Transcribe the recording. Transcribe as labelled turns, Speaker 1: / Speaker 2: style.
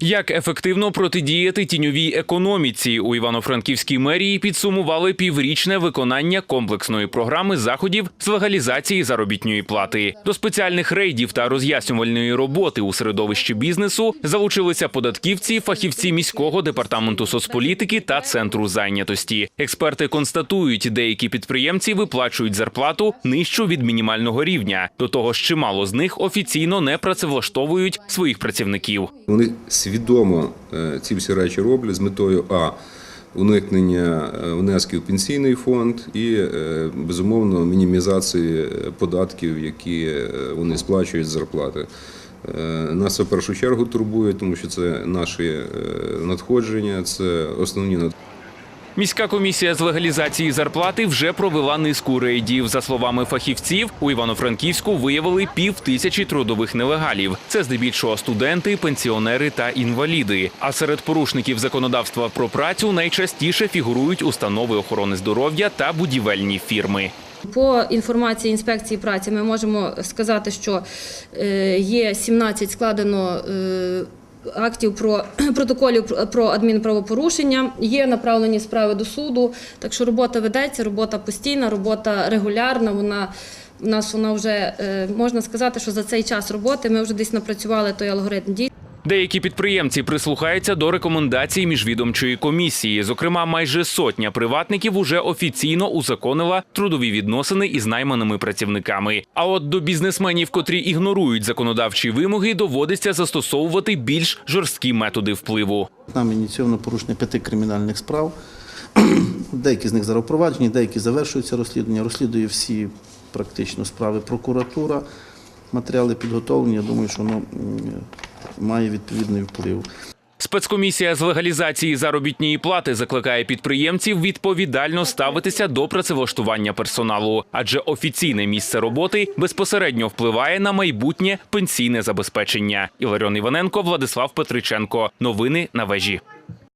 Speaker 1: Як ефективно протидіяти тіньовій економіці у Івано-Франківській мерії підсумували піврічне виконання комплексної програми заходів з легалізації заробітної плати. До спеціальних рейдів та роз'яснювальної роботи у середовищі бізнесу залучилися податківці, фахівці міського департаменту соцполітики та центру зайнятості. Експерти констатують, деякі підприємці виплачують зарплату нижчу від мінімального рівня. До того ж, чимало з них офіційно не працевлаштовують своїх працівників.
Speaker 2: Вони свідомо е, ці всі речі роблять з метою а уникнення е, внесків в пенсійний фонд і е, безумовно мінімізації податків, які вони сплачують з зарплати. Нас це в першу чергу турбує, тому що це наші надходження, це основні надходження.
Speaker 1: Міська комісія з легалізації зарплати вже провела низку рейдів. За словами фахівців, у Івано-Франківську виявили пів тисячі трудових нелегалів. Це здебільшого студенти, пенсіонери та інваліди. А серед порушників законодавства про працю найчастіше фігурують установи охорони здоров'я та будівельні фірми.
Speaker 3: По інформації інспекції праці ми можемо сказати, що е, є 17 складено е, актів про протоколів про- адмінправопорушення, є направлені справи до суду. Так що робота ведеться, робота постійна, робота регулярна. Вона в нас вона вже е, можна сказати, що за цей час роботи ми вже десь напрацювали той алгоритм дій.
Speaker 1: Деякі підприємці прислухаються до рекомендацій міжвідомчої комісії. Зокрема, майже сотня приватників уже офіційно узаконила трудові відносини із найманими працівниками. А от до бізнесменів, котрі ігнорують законодавчі вимоги, доводиться застосовувати більш жорсткі методи впливу.
Speaker 4: Нам ініційовано порушення п'яти кримінальних справ. Деякі з них зараз впроваджені, деякі завершуються розслідування. Розслідує всі практично справи прокуратура. Матеріали підготовлені. Я думаю, що воно має відповідний вплив.
Speaker 1: Спецкомісія з легалізації заробітної плати закликає підприємців відповідально ставитися до працевлаштування персоналу, адже офіційне місце роботи безпосередньо впливає на майбутнє пенсійне забезпечення. Іларіон Іваненко, Владислав Петриченко. Новини на вежі.